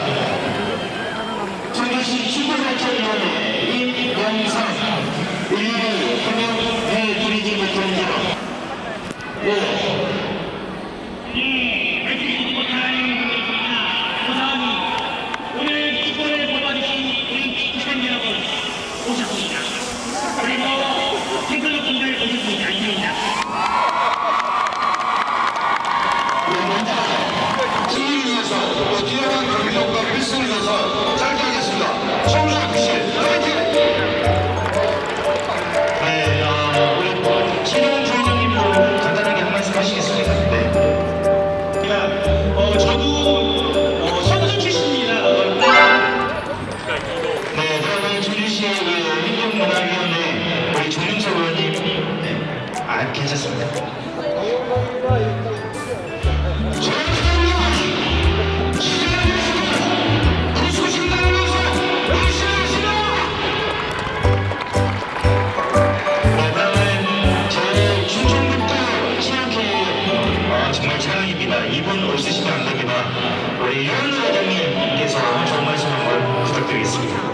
না 기업과 필승 건설 짧게 하겠습니다. 청주학 씨, 화이팅! 네, 아, 우리 신현 뭐 부회장님도 뭐 간단하게 한 말씀 하시겠습니까? 네. 그러 어, 저도 어, 선수 출신입니다. 네, 그러면 전주시의 그 행동문화위원회 우리 조윤석 의원님, 네, 아, 괜찮습니다. 정말 사랑입니다. 이분 없으시면 안 됩니다. 우리 윤현우 회장님께서 좋은 말씀 한번 부탁드리겠습니다.